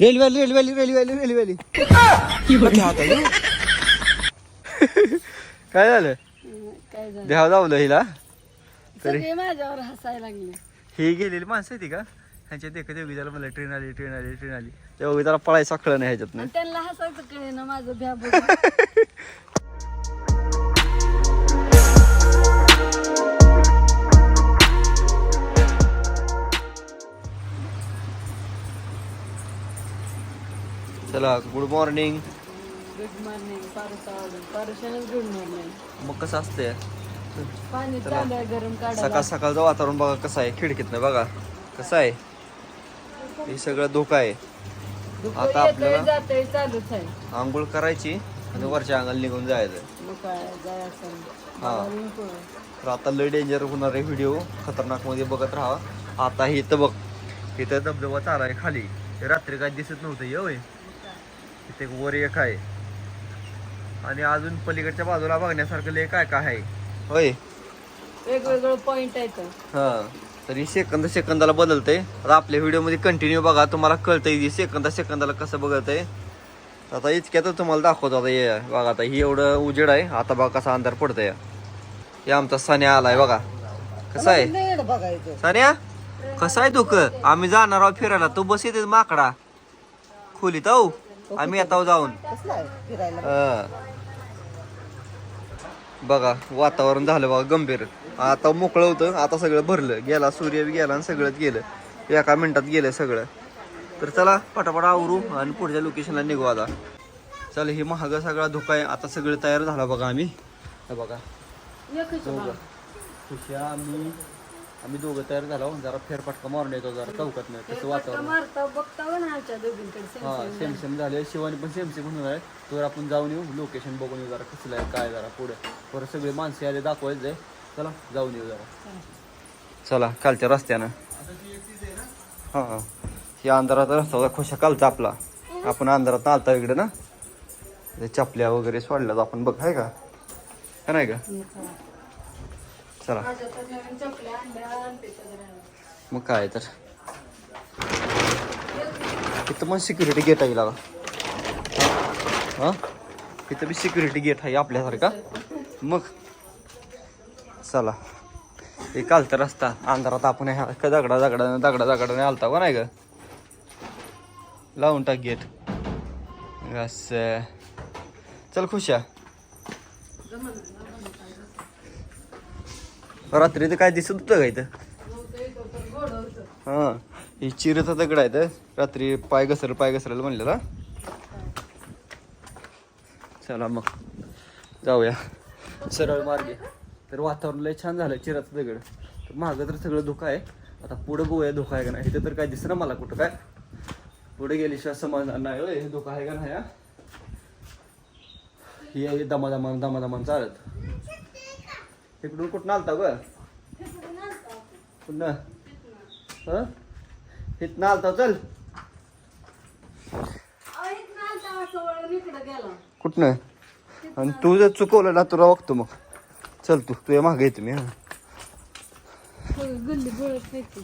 Railway आली railway आली railway आली रेल्वे आली काय झालं? काय झालं जावलं हिला. तरी सगळे माझ्यावर हसायला लागले. ही गेलेली माणसं आहे ती का? ह्यांच्या देखत योगिताला मला ट्रेन आली ट्रेन आली ट्रेन आली. त्या योगिताला पळायचं कळलं नाही ह्याच्यात आणि त्यांना हसायचं कळे ना माझं भ्या बघून. चला गुड मॉर्निंग. गुड मॉर्निंग पारुशानच गुड मॉर्निंग मग कसं असतंय? पाणी चला. चालू आहे गरम सकाळ सकाळचं वातावरण बघा कसं आहे खिडकीतनं बघा. कसं आहे? हे सगळं धोका आहे. आता आपल्याला- जातंय चालूच आहे. आंघोळ करायची आणि वरच्या अंगाला निघून जायचं मग काय जायचं हा. तर आता लय डेंजर होणार आहे व्हिडिओ खतरनाकमध्ये बघत राहा. आता हे इथं बघ. इथं धबधबा चारा आहे खाली. ते रात्री काय दिसत नव्हतं ये एक वर एक आहे. आणि अजून पलीकडच्या बाजूला बघण्यासारखं लय काय काय आहे. होय. वेगवेगळं पॉइंट आहेत. हा. तरी सेकंद सेकंदाला बदलतंय. आता आपल्या व्हिडिओमध्ये कंटिन्यू बघा तुम्हाला कळतंय की सेकंदा सेकंदाला कसं बघतंय आता इतक्यातच तुम्हाला दाखवतो आता हे. बघा आता ही एवढं उजेड आहे. आता बघा कसा अंधार पडतंय. हे आमचा सन्या आलाय बघा. कसा आहे? सन्या? कसा आहे तू? क आम्ही जाणार आहोत फिरायला. तू बस येते माकडा. खोलीत आहो. आम्ही येतो जाऊन. हा. बघा वातावरण झालं बघा गंभीर. आता मोकळं होतं आता सगळं भरलं. गेला सूर्य बी गेला आणि सगळंच गेलं. एका मिनिटात गेलं सगळं. तर चला पटापट आवरू आणि पुढच्या लोकेशनला निघू आता. चल हे महाग सगळा धोका आहे. आता सगळं तयार झाला बघा आम्ही. हे बघा. भाग. खुशा आम्ही. आम्ही दोघं तयार झालो जरा फेरफटका मारून येतो जरा चौकात नाही फटका वातावरण. मारता बघता हो ना आमच्या दोघींकडे. हा सेम सेम सेम झाले. शिवानी पण सेम सेम म्हणून आहे. तर आपण जाऊन येऊ. लोकेशन बघून येऊ जरा कसलं आहे काय जरा पुढे. परत सगळे माणसे आले दाखवायचं आहे. चला जाऊन येऊ जरा. चला कालच्या रस्त्यानं. हा हा. हे अंधारात रस्ता होता. खुशा कालचा आपला. आपण अंधारात आलता इकडे ना. ते चपल्या वगैरे सोडल्यात आपण. बघ आहे का? का नाही का चला माझ्या तर नवीन चपल्या आणल्या आणि त्याच्यात राहिल्या. मग काय तर. इथं पण सिक्युरिटी गेट आहे लागा हा? इथं बी सिक्युरिटी गेट आहे आपल्यासारखा. मग. चला. हे कालचा रस्ता. अंधारात आपण ह्या का दगडा दगडा दगडा दगडाने आलता का नाही ग? लावून टाक गेट असं. चल खुशा रात्री तर काय दिसत होतं का इथं? हां. हा ही चिरचा दगड आहे तर रात्री पाय घसर पाय घसरायला म्हणलेला चला मग. जाऊया. सरळ मार्गे. तर वातावरण लय छान झालं चिराचं दगड तर मागं तर सगळं धोका आहे. आता पुढं बघूया धोका आहे का नाही. इथं तर काय दिसणार मला कुठं काय. पुढे गेल्याशिवाय समजणार नाही हे धोका आहे का नाही हा? ही आहे दमा दमा दमा चालत. इकडून कुठं आलता ग? पुन्हा हं? आलता चल. कुठनं? आणि तू जर चुकवलं ना तुला बघतो मग. चल तू तुझ्या मागे येतो मी हा.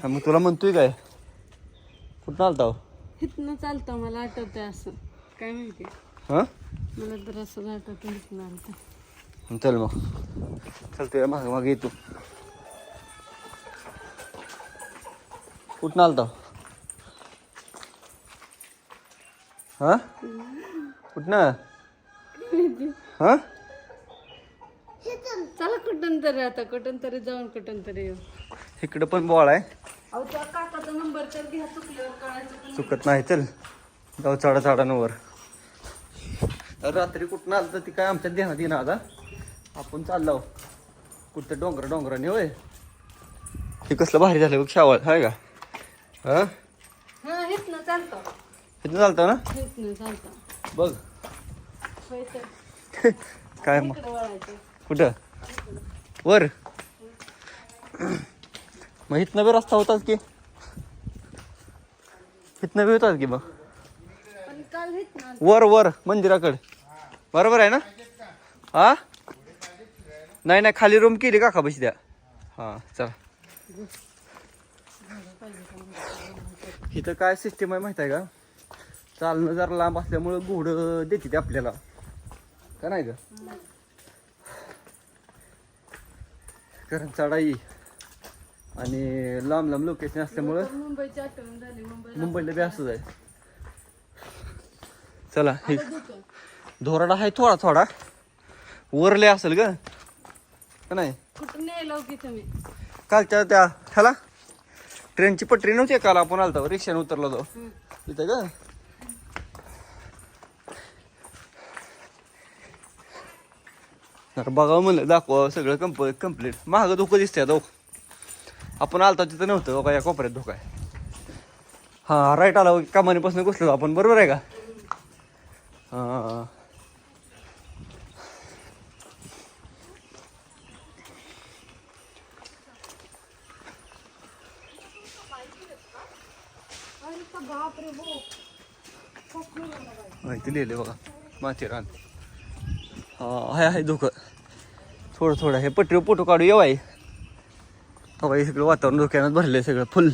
हा, मग तुला म्हणतोय काय? कुठं आलता हो? इथनं चालतं मला आठवतंय असं. काय माहिती? हा? मला तर असं आठवतं आलतं. चल मग चल तुझ्या मागे मागे येतो कुठं आलता हा कुठनं हा चला कुठून तरी आता कुठून तरी जाऊन कुठून तरी येऊ. इकडं पण बॉल आहे. अहो त्या काकाचा नंबर तर घ्या चुकल्यावर कळायचं पण चुकत नाही चल. जाऊ चढा चढांवर रात्री कुठं आलं तर ती काय आमच्या देहात येणार आता? आपण चाललो. कुठं डोंगर डोंगराने होय. हे कसलं भारी झालं बघ शावळ हाय का? हा? हा चालतं. इथं चालतं ना? चालतं. बघ. होय तर. काय मग? इकडं वळायचं. कुठं? वर. मग इथनं बी रस्ता होताच की. इथनं बी होताच की मग. पण काल इथनं वर वर मंदिराकडे. बरोबर आहे ना? हा? नाही नाही खाली रूम केली का बशी द्या. हा चला. इथं काय सिस्टीम आहे माहीत आहे का? चालणं जरा लांब असल्यामुळं घोडं देते ते आपल्याला. का नाही ग? कारण चढाई आणि लांब लांब लोकेशन असल्यामुळं मुंबईला बी असंच आहे. चला हे. धोराडा आहे थोडा थोडा. वरले असेल ग. का नाही? की तुम्ही? कालच्या त्या ह्याला? ट्रेनची पटरी नव्हती काल? आपण आलतो रिक्षाने उतरलो तो. हं. इथं का? बघावं म्हणलं दाखवा सगळं कंप कंप्लीट महाग धोकं दिसतंय तो आपण आलतो तिथं नव्हतं बघा या कोपऱ्यात धोका आहे? हा राईट आला कामानीपासून घुसलो आपण. बरोबर आहे का? माहिती लिहिले बघा. माथेरान. हा आहे आहे धोकं थोडं थोडं. हे पटरी फोटो काढू येऊ आहे बघा हे सगळं वातावरण धोक्यानं भरलंय सगळं फुल.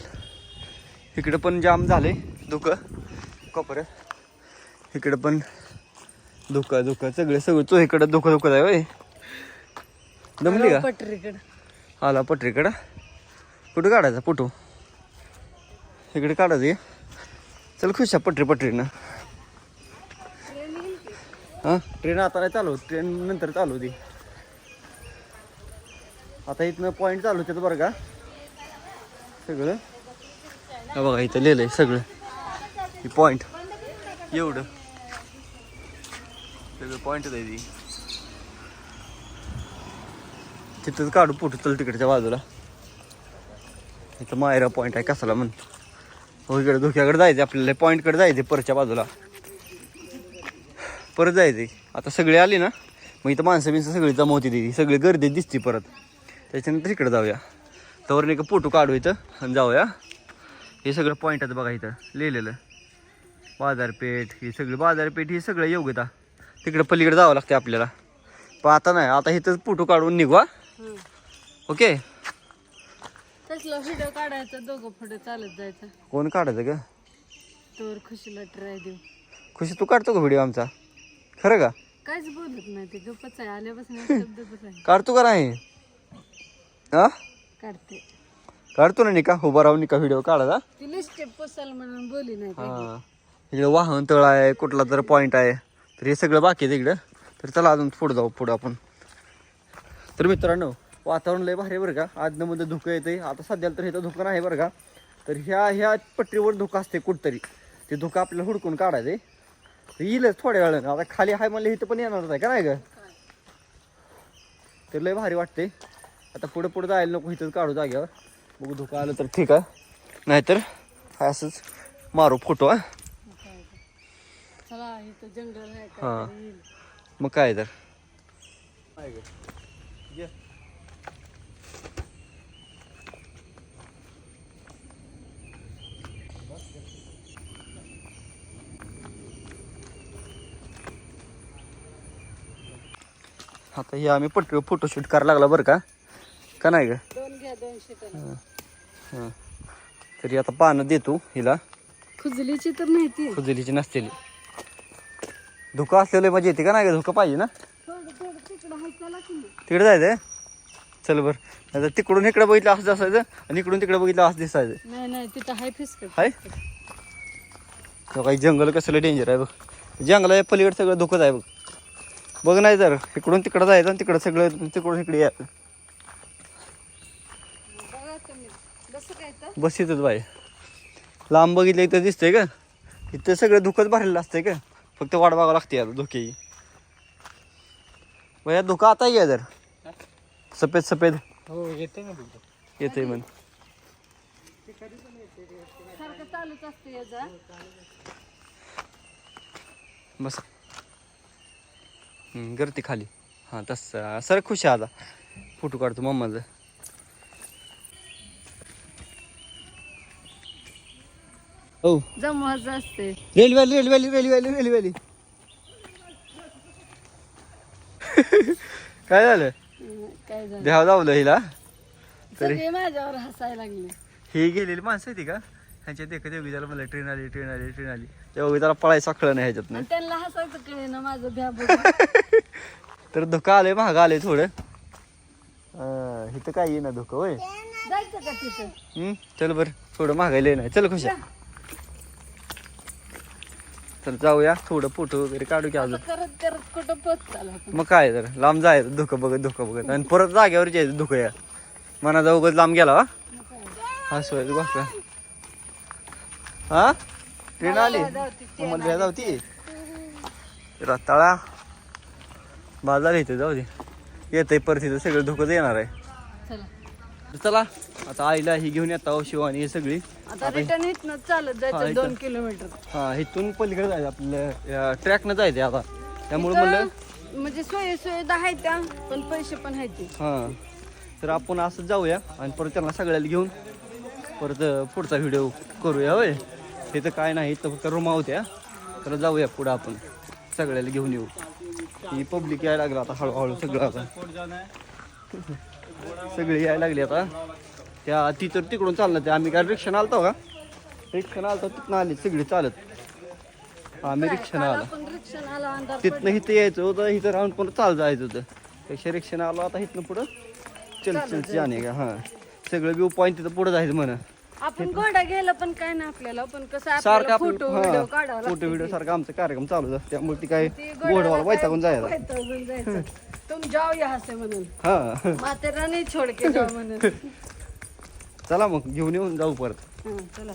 इकडं पण जाम झालंय धुकं कोपऱ्यात इकडं पण धुकं धुकं सगळं सगळं तो इकडं धुकं धुकं आहे होय दमली का? पटरीकडं. आला पटरीकडं. कुठं काढायचा फोटो. इकडे काढायचं चल खुश पटरी पटरीनं हां? ट्रेन आता नाही चालू ट्रेन नंतर चालू होती आता इथनं पॉईंट चालू होते बरं का? सगळं. हा बघा इथं लिहिलंय सगळं. पॉईंट एवढं. सगळं पॉईंट आहे ती. तिथंच काढू फोटो चल तिकडच्या बाजूला. इथं मायरा पॉईंट आहे कसाला म्हण हो इकडे धोक्याकडे जायचं आपल्याला पॉईंटकडे जायचं परच्या बाजूला. परत जायचे आता सगळे आले ना मग इथं माणसं बिनसं सगळी जमा होती ती सगळी गर्दी दिसती परत. त्याच्यानंतर इकडे जाऊया. तवर नाही का फोटो काढू इथं आणि जाऊया. हे सगळं पॉईंट आहेत बघा इथं लिहिलेलं. बाजारपेठ ही सगळी बाजारपेठ ही सगळं योग्यता. तिकडे पलीकडे जावं लागते आपल्याला. पण आता नाही आता इथंच फोटो काढून निघू? हं. ओके? तसला व्हिडिओ काढायचा? दोघं पुढे चालत जायचं. कोण काढायचं का तोवर खुशीला ट्राय देऊ. खुशी तू काढतो का व्हिडिओ आमचा? खरं का? काहीच बोलत नाही ते गप्पच आहे. आल्यापासून एक काढतो का नाही? हा काढते. काढतो ना निका उभा राहून निका व्हिडिओ काढायचा ती लिस्ट पोसाल म्हणून बोली नाही पाहिजे. हा इकडे वाहन तळ आहे कुठला तर पॉईंट आहे. तर हे सगळं बाकी आहे तिकडं तर चला अजून पुढे जाऊ पुढं आपण. तर मित्रांनो वातावरण लय भारी बरं का. आजनं मध्ये धुकं येते आता सध्याला तर इथं धुकं नाही बरं का. तर ह्या ह्या पट्टीवर धुकं असते कुठतरी. ते धुकं आपल्याला हुडकून काढायचे तर येईलच थोड्या वेळानं. आता खाली हाय म्हणलं इथं पण येणारच आहे का नाही ग? तर लय भारी वाटते आता पुढे पुढे जायला नको इथंच काढू जाग्यावर बघू धुकं आलं तर ठीक आहे. नाहीतर असंच मारू फोटो हा. काय ते. चला इथं जंगल आहे हा. मग काय तर. आता हे आम्ही पट फोटोशूट करायला लागला बरं का? का नाही दोन घ्या शीटाला हां तरी आता पानं देतो हिला. खुजलीची तर माहिती फुजलीची नसलेली धुकं असलेलं मजा येते का नाही ग? धुकं पाहिजे ना? तिकडं हाय चला की बर. नाही तिकडून इकडे बघितलं असं दिसायचं आणि इकडून तिकडे बघितलं असं दिसायचं. नाही नाही तिथं हाय फिसकट हाय? तो काही जंगल कसलं डेंजर आहे बघ. जंगला पलीकडे सगळं धोकंच आहे बघ. बघ नाही तर इकडून तिकडं जायचं आणि तिकडं सगळं तिकडून इकडे यायचं तर बस इथंच बाय लांब बघितलं इथं दिसतंय का? इथं सगळं धुकंच भरलेलं असतंय का? फक्त वाट बघावं लागते यार धुके. भैया धुका आता आहे जर. सफेद सफेद. हो येते ना येते म्हण. बस. गर्दी खाली. हां तसं. सर खुश आहे आता. फोटो काढतो मम्माचं. हो जमवायचं असते रेल्वे रेल्वे रेल्वे रेल्वे काय झालं? काय झालं? देहा जावलं हिला. तरी माझ्यावर हसायला लागले. ही गेलेली माणसं आहे ती का? ह्यांच्या देखत योगी झालं मला ट्रेन आली ट्रेन आली ट्रेन आली. तेव्हा जरा पळायचं साखळं नाही ह्याच्यात आणि त्यांना हसायचं कळे ना माझं भ्या बघून. तर धोका आलंय महाग आलंय थोडं. अं, इथं काय येईना धोका होय? जायचं का तिथं? हम्म, चल बर थोडं महागायला नाही. चल खुशा. चल जाऊया थोडं फोटो वगैरे काढू की अजून. करत करत कुठं पोचताल आपण? मग काय तर लांब जायचं धोकं बघत धोकं बघत. आणि परत जाग्यावर जायचं धोकं या. मनाचा उगत लांब गेला हा. हसवायचं गोष्ट हा? ट्रेन आली मला भ्या जाऊती रताळा. बाजार येते जाऊ दे. येतंय परत इथं सगळं धोकंच येणार आहे. चला. आता आईला ही घेऊन येता हो शिवानी हे सगळी. आता रिटर्न इथनं चालत जायचं इथं. दोन किलोमीटर. हा इथून पलीकडे जायचं आपल्या ट्रॅकनं जायचं आता. त्यामुळे म्हणलं म्हणजे सोयी सुविधा आहेत त्या पण पैसे पण आहेत. हा. तर आपण असं जाऊया आणि परत त्यांना सगळ्याला घेऊन परत पुढचा व्हिडिओ करूया होय? तिथं काय नाही इथं फक्त रूम होत्या. तर जाऊया पुढं आपण. सगळ्याला घेऊन येऊ. ही पब्लिक यायला लागलं आता हळूहळू सगळं आता. सगळे यायला लागले आता. त्या ती तर तिकडून चाललं ते आम्ही काय रिक्षानं आलतो का? रिक्षानं आलतो तिथनं आली सगळी चालत. आम्ही रिक्षानं काल आला. तिथनं इथं यायचं होतं इथं राहून पण चाल जायचं होतं. त्याच्या रिक्षानं आलो आता इथनं पुढं. चल चल जाणे का? हां. सगळं व्यू पॉईंट तिथं पुढं जायचं म्हणा. आपण घोडा गेलं पण काय नाही आपल्याला पण कसं सारखं फोटो व्हिडिओ हां काढावा फोटो व्हिडिओ सारखं आमचा कार्यक्रम चालू असतो त्यामुळे ती काय गोडवाला वैतागून जायला. वैतागून जायचं. तुम जाओ यहाँ से म्हणून. हां. मातेरा नाही छोड के जाओ म्हणून. चला मग घेऊन येऊन जाऊ परत. हं, चला.